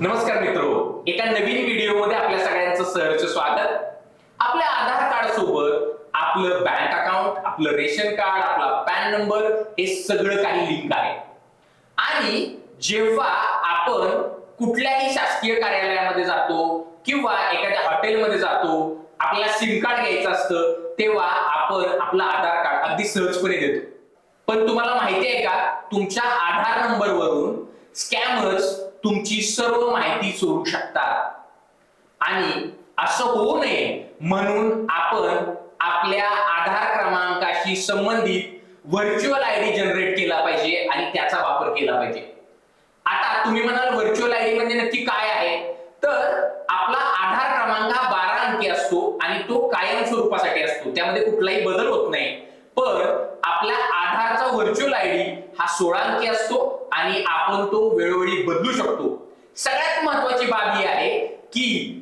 नमस्कार मित्रो. एका नवीन व्हिडिओमध्ये आपल्या सगळ्यांचं सहर्ष स्वागत. आपल्या आधार कार्ड सोबत आपलं बँक अकाउंट आपलं रेशन कार्ड आपला पॅन नंबर हे सगळं काही लिंक आहे. आणि जेव्हा आपण कुठल्याही शासकीय कार्यालयामध्ये जातो किंवा एखाद्या हॉटेलमध्ये जातो आपल्याला सिम कार्ड घ्यायचं असतं तेव्हा आपण आपलं आधार कार्ड अगदी सहजपणे देतो. पण तुम्हाला माहिती आहे का? तुमच्या आधार नंबरवरून स्कॅमर्स तुमची सर्व माहिती चोरू शकतात. आणि असं होऊ नये म्हणून आपण आपल्या आधार क्रमांकाशी संबंधित व्हर्च्युअल आयडी जनरेट केला पाहिजे आणि त्याचा वापर केला पाहिजे. आता तुम्ही म्हणाल व्हर्च्युअल आयडी म्हणजे नक्की काय आहे? तर आपला आधार क्रमांक हा बारा अंकी असतो आणि तो कायम स्वरूपासाठी असतो. त्यामध्ये कुठलाही बदल होत नाही. पण आपल्या व्हर्च्युअल आयडी हा सोळा अंकी असतो आणि आपण तो वेळोवेळी बदलू शकतो. सगळ्यात महत्वाची बाब ही आहे की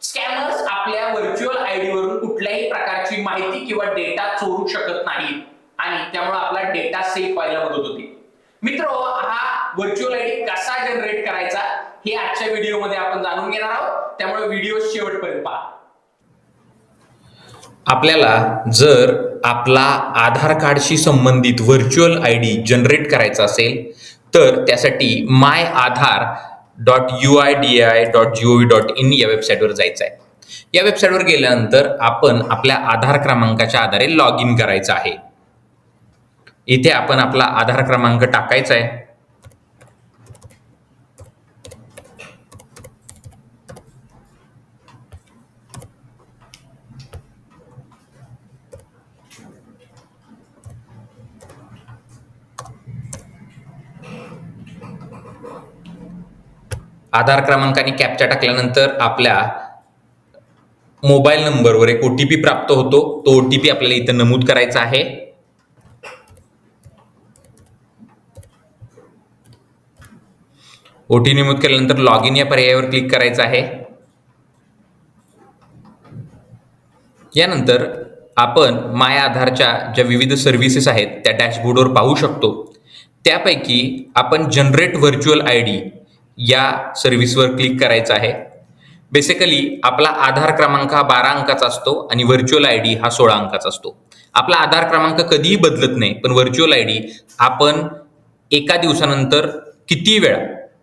स्कॅमर्स आपल्या व्हर्च्युअल आयडी वरून कुठल्याही प्रकारची माहिती किंवा डेटा चोरू शकत नाहीत आणि त्यामुळे आपला डेटा सेफ व्हायला मदत होते. मित्र हा व्हर्च्युअल आयडी कसा जनरेट करायचा हे आजच्या व्हिडिओमध्ये आपण जाणून घेणार आहोत. त्यामुळे व्हिडिओ शेवटपर्यंत पहा. आपल्याला जर आपला आधार कार्डशी संबंधित व्हर्च्युअल आय डी जनरेट करायचा असेल तर त्यासाठी my Aadhaar dot U I D I dot G O V dot in या वेबसाईटवर जायचं आहे. या वेबसाईटवर गेल्यानंतर आपण आपल्या आधार क्रमांकाच्या आधारे लॉग इन करायचं आहे. इथे आपण आपला आधार क्रमांक टाकायचा आहे. आधार क्रमांकाने कॅपच्या टाकल्यानंतर आपल्या मोबाईल नंबरवर एक ओ टी पी प्राप्त होतो. तो ओ टी पी आपल्याला इथं नमूद करायचा आहे. ओ टी नमूद केल्यानंतर लॉग इन या पर्यायावर क्लिक करायचं आहे. यानंतर आपण माय आधारच्या ज्या विविध सर्व्हिसेस आहेत त्या डॅशबोर्डवर पाहू शकतो. त्यापैकी आपण जनरेट व्हर्च्युअल आय डी या सर्व्हिसवर क्लिक करायचं आहे. बेसिकली आपला आधार क्रमांक हा बारा अंकाचा असतो आणि व्हर्च्युअल आय डी हा सोळा अंकाचा असतो. आपला आधार क्रमांक कधीही बदलत नाही पण व्हर्च्युअल आय डी आपण एका दिवसानंतर किती वेळा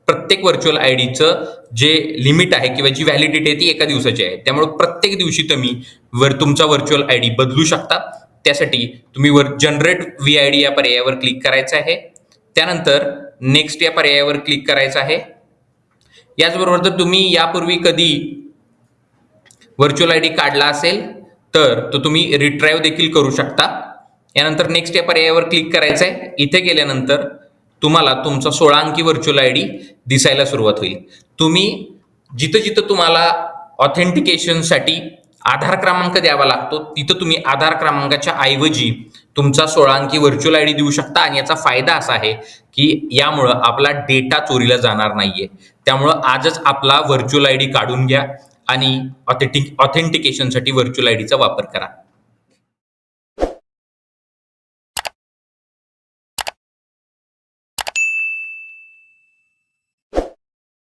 प्रत्येक व्हर्च्युअल आय डीचं जे लिमिट आहे किंवा जी व्हॅलिडिटी आहे ती एका दिवसाची आहे. त्यामुळे प्रत्येक दिवशी तुम्ही वर तुमचा व्हर्च्युअल आय डी बदलू शकता. त्यासाठी तुम्ही वर जनरेट व्ही आय डी या पर्यायावर क्लिक करायचं आहे. त्यानंतर नेक्स्ट या पर्यायावर क्लिक करायचं आहे. याचबरोबर जर तुम्ही यापूर्वी कधी व्हर्च्युअल आय डी काढला असेल तर तो तुम्ही रिट्राईव्ह देखील करू शकता. यानंतर नेक्स्ट या पर्यायावर क्लिक करायचं आहे इथे गेल्यानंतर तुम्हाला तुमचा सोळा अंकी व्हर्च्युअल आय डी दिसायला सुरुवात होईल. तुम्ही जिथं जिथं तुम्हाला ऑथेंटिकेशनसाठी आधार क्रमांक द्यावा लागतो तिथं तुम्ही आधार क्रमांकाच्या ऐवजी तुमचा सोळा अंकी व्हर्च्युअल आय डी देऊ शकता आणि याचा फायदा असा आहे की यामुळं आपला डेटा चोरीला जाणार नाहीये. त्यामुळं आजच आपला व्हर्च्युअल आय डी काढून घ्या आणि ऑथेंटिक ऑथेंटिकेशनसाठी व्हर्च्युअल आय डीचा वापर करा.